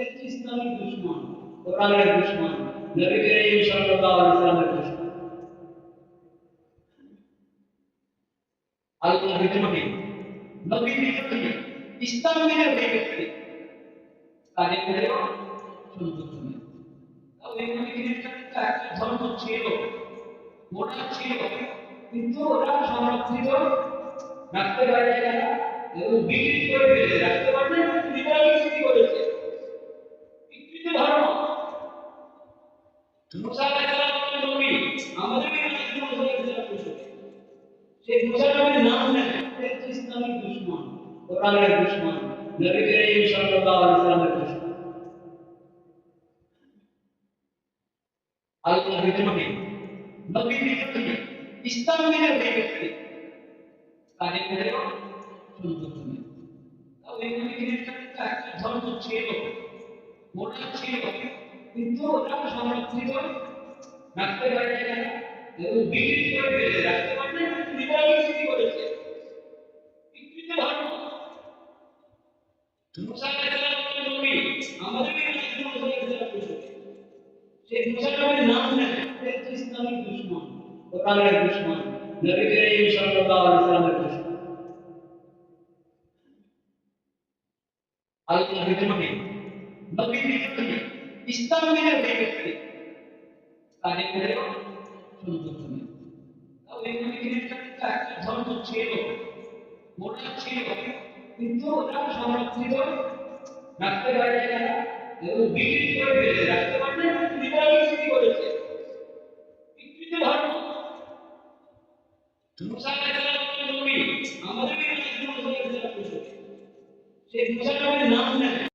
হচ্ছে ইসলামিক দুশ্মন কোরআনের দুশ্মন নবী করিম সাল্লাল্লাহু আলাইহি দুশ্মন। ইসলাম ছিল ছিল কিন্তু এবং বিক্রি করে ফেলেছে রাখতে পারে না নিজেরা বিক্রি করেছে বিকৃত ধর্ম মুসা আলাইহিস নবী আমাদের আলাইহিস সেই মুসা নবীর নাম নেন হচ্ছে দুশমন কোরআনের দুশমন নবী করিম সাল্লাল্লাহু আলাইহি ওয়াসাল্লামের দুশমন আল্লাহ বিদ্রোহী নবী বিদ্রোহী ইসলাম বিরোধী ব্যক্তি তাদের মধ্যেও সন্তুষ্ট নেই তাহলে এখানে খ্রিস্টানরা একটা ধর্ম ছিল ওরা ছিল কিন্তু ওরা সংরক্ষিত রাখতে পারে না। এবং বিক্রি করে ফেলেছে রাখতে পারে না নিজেরা বিক্রি করেছে বিকৃত ধর্ম মুসা আলাইহিস নবী আমাদের মুসা আলাইহিস সেই মুসা নবীর নাম নেন হচ্ছে দুশমন কোরআনের দুশমন। নবী করিম সাল্লাল্লাহু আলাইহি ওয়াসাল্লামের দুশমন। আল্লাহ বিদ্রোহী নবী ইসলাম বিরোধী ব্যক্তি তাদের মধ্যেও সন্তুষ্ট নেই। তাহলে এখানে খ্রিস্টানরা একটা ধর্ম ছিল? ওরা ছিল কিন্তু ওরা সংরক্ষিত রাখতে পারে না। এবং বিক্রি করে ফেলেছে। রাখতে পারে না বিক্রি করেছে বিকৃত ধর্ম। আমাদের সেই মুসা নাম নেন